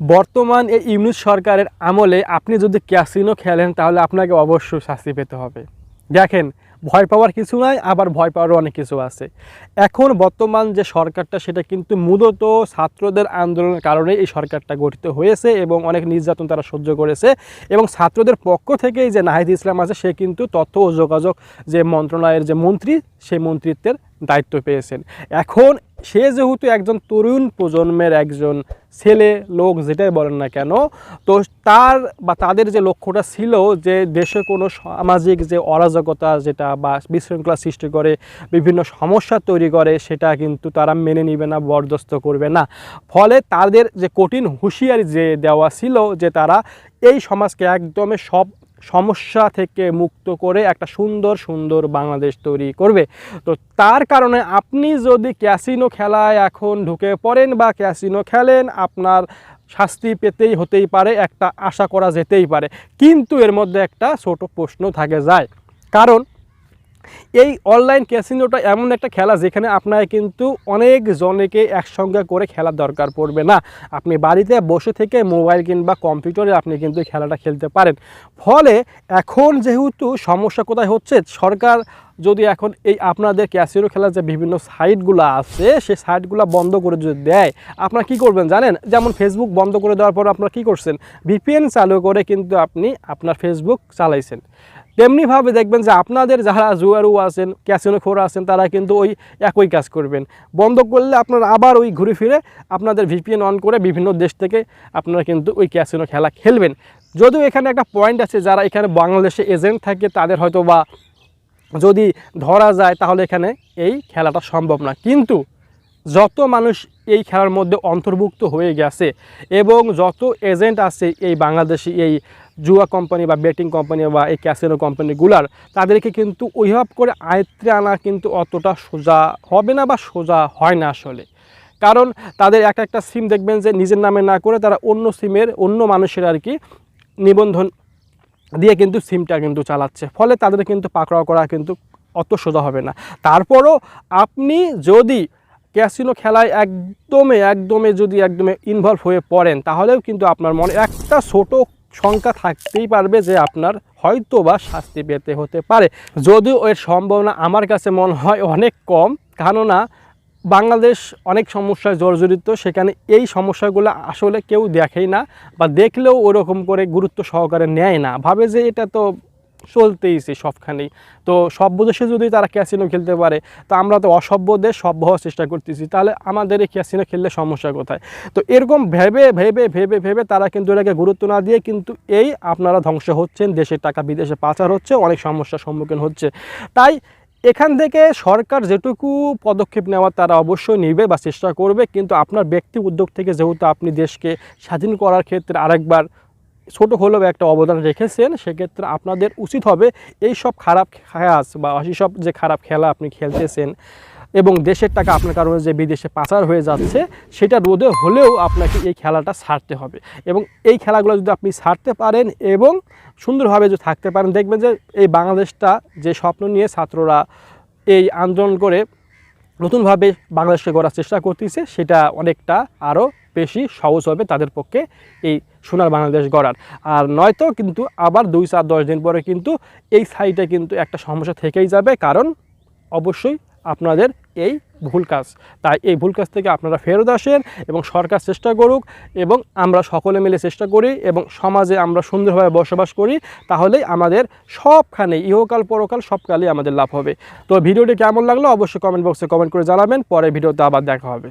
বর্তমান এই ইউনিট সরকারের আমলে আপনি যদি ক্যাসিনো খেলেন, তাহলে আপনাকে অবশ্যই শাস্তি পেতে হবে। দেখেন, ভয় পাওয়ার কিছু নাই, আবার ভয় পাওয়ারও অনেক কিছু আছে। এখন বর্তমান যে সরকারটা, সেটা কিন্তু মূলত ছাত্রদের আন্দোলনের কারণে এই সরকারটা গঠিত হয়েছে এবং অনেক নির্যাতন তারা সহ্য করেছে এবং ছাত্রদের পক্ষ থেকেই যে নাহিদ ইসলাম আছে, সে কিন্তু তথ্য ও যোগাযোগ যে মন্ত্রণালয়ের যে মন্ত্রী, সেই মন্ত্রিত্বের দায়িত্ব পেয়েছেন। এখন সে যেহেতু একজন তরুণ প্রজন্মের একজন ছেলে লোক, যেটাই বলেন না কেন, তো তার বা তাদের যে লক্ষ্যটা ছিল যে দেশে কোনো সামাজিক যে অরাজকতা যেটা বা বিশৃঙ্খলা সৃষ্টি করে, বিভিন্ন সমস্যা তৈরি করে, সেটা কিন্তু তারা মেনে নিবে না, বরদস্ত করবে না। ফলে তাদের যে কঠিন হুঁশিয়ারি যে দেওয়া ছিল যে তারা এই সমাজকে একদমে সব সমস্যা থেকে মুক্ত করে একটা সুন্দর সুন্দর বাংলাদেশ তৈরি করবে। তো তার কারণে আপনি যদি ক্যাসিনো খেলায় এখন ঢুকে পড়েন বা ক্যাসিনো খেলেন, আপনার শাস্তি পেতেই হতেই পারে, একটা আশা করা যেতেই পারে। কিন্তু এর মধ্যে একটা ছোট প্রশ্ন থাকে যায়। কারণ এই অনলাইন ক্যাসিনোটা এমন একটা খেলা যেখানে আপনার কিন্তু অনেক জনেকে একসঙ্গে করে খেলার দরকার পড়বে না। আপনি বাড়িতে বসে থেকে মোবাইল কিংবা কম্পিউটারে আপনি কিন্তু খেলাটা খেলতে পারেন। ফলে এখন যেহেতু সমস্যা কোথায় হচ্ছে, সরকার যদি এখন এই আপনাদের ক্যাসিনো খেলার যে বিভিন্ন সাইটগুলো আছে, সেই সাইটগুলো বন্ধ করে যদি দেয়, আপনারা কি করবেন জানেন? যেমন ফেসবুক বন্ধ করে দেওয়ার পর আপনারা কি করছেন? ভিপিএন চালু করে কিন্তু আপনি আপনার ফেসবুক চালাইছেন। তেমনিভাবে দেখবেন যে আপনাদের যারা জুয়ারু আছেন ক্যাসিনো খোর আছেন, তারা কিন্তু ওই একই কাজ করবেন। বন্ধ করলে আপনারা আবার ওই ঘুরে ফিরে আপনাদের ভিপিএন অন করে বিভিন্ন দেশ থেকে আপনারা কিন্তু ওই ক্যাসিনো খেলা খেলবেন। যদিও এখানে একটা পয়েন্ট আছে, যারা এখানে বাংলাদেশে এজেন্ট থাকে, তাদের হয়তো বা যদি ধরা যায়, তাহলে এখানে এই খেলাটা সম্ভব না। কিন্তু যত মানুষ এই খেলার মধ্যে অন্তর্ভুক্ত হয়ে গেছে এবং যত এজেন্ট আছে এই বাংলাদেশি, এই জুয়া কোম্পানি বা বেটিং কোম্পানি বা এই ক্যাসিনো কোম্পানিগুলার তাদেরকে কিন্তু ওইভাবে করে আয়ত্তে আনা কিন্তু অতটা সোজা হবে না বা সোজা হয় না আসলে। কারণ তাদের এক একটা সিম দেখবেন যে নিজের নামে না করে তারা অন্য সিমের অন্য মানুষের আর কি নিবন্ধন দিয়ে কিন্তু সিমটা কিন্তু চালাচ্ছে। ফলে তাদের কিন্তু পাকড়াও করা কিন্তু অত সোজা হবে না। তারপরও আপনি যদি ক্যাসিনো খেলায় একদমে একদমে যদি একদমে ইনভলভ হয়ে পড়েন, তাহলেও কিন্তু আপনার মনে একটা ছোট সংখ্যা থাকতেই পারবে যে আপনার হয়তো বা শাস্তি পেতে হতে পারে। যদিও এর সম্ভাবনা আমার কাছে মনে হয় অনেক কম, কেননা বাংলাদেশ অনেক সমস্যায় জর্জরিত, সেখানে এই সমস্যাগুলো আসলে কেউ দেখেই না বা দেখলেও ওরকম করে গুরুত্ব সহকারে নেয় না। ভাবে যে এটা তো চলতেইছে সবখানেই। তো সভ্য দেশে যদি তারা ক্যাসিনো খেলতে পারে, তো আমরা তো অসভ্য দেশ সভ্য হওয়ার চেষ্টা করতেছি। তাহলে আমাদের এই ক্যাসিনো খেললে সমস্যা কোথায়? তো এরকম ভেবে ভেবে ভেবে ভেবে তারা কিন্তু এটাকে গুরুত্ব না দিয়ে কিন্তু এই আপনারা ধ্বংস হচ্ছেন, দেশের টাকা বিদেশে পাচার হচ্ছে, অনেক সমস্যার সম্মুখীন হচ্ছে। তাই এখান থেকে সরকার যেটুকু পদক্ষেপ নেওয়ার তারা অবশ্যই নেবে বা চেষ্টা করবে, কিন্তু আপনার ব্যক্তি উদ্যোগ থেকে যেহেতু আপনি দেশকে স্বাধীন করার ক্ষেত্রে আরেকবার ছোটো হলেও একটা অবদান রেখেছেন, সেক্ষেত্রে আপনাদের উচিত হবে এই সব খারাপ খেয়াস বা সব যে খারাপ খেলা আপনি খেলতেছেন এবং দেশের টাকা আপনার কারণে যে বিদেশে পাচার হয়ে যাচ্ছে, সেটা রোধে হলেও আপনাকে এই খেলাটা ছাড়তে হবে। এবং এই খেলাগুলো যদি আপনি ছাড়তে পারেন এবং সুন্দরভাবে যদি থাকতে পারেন, দেখবেন যে এই বাংলাদেশটা যে স্বপ্ন নিয়ে ছাত্ররা এই আন্দোলন করে নতুনভাবে বাংলাদেশকে গড়ার চেষ্টা করতেছে, সেটা অনেকটা আরও বেশি সহজ হবে তাদের পক্ষে এই সোনার বাংলাদেশ গড়ার। আর নয়তো কিন্তু আবার দুই চার দশ দিন পরে কিন্তু এই সাইডে কিন্তু একটা সমস্যা থেকেই যাবে, কারণ অবশ্যই আপনাদের এই ভুল কাজ। তাই এই ভুল কাজ থেকে আপনারা ফেরত আসেন এবং সরকার চেষ্টা করুক এবং আমরা সকলে মিলে চেষ্টা করি এবং সমাজে আমরা সুন্দরভাবে বসবাস করি, তাহলেই আমাদের সবখানে ইহকাল, পরকাল সবকালেই আমাদের লাভ হবে। তো ভিডিওটি কেমন লাগল অবশ্যই কমেন্ট বক্সে কমেন্ট করে জানাবেন। পরে ভিডিওতে আবার দেখা হবে।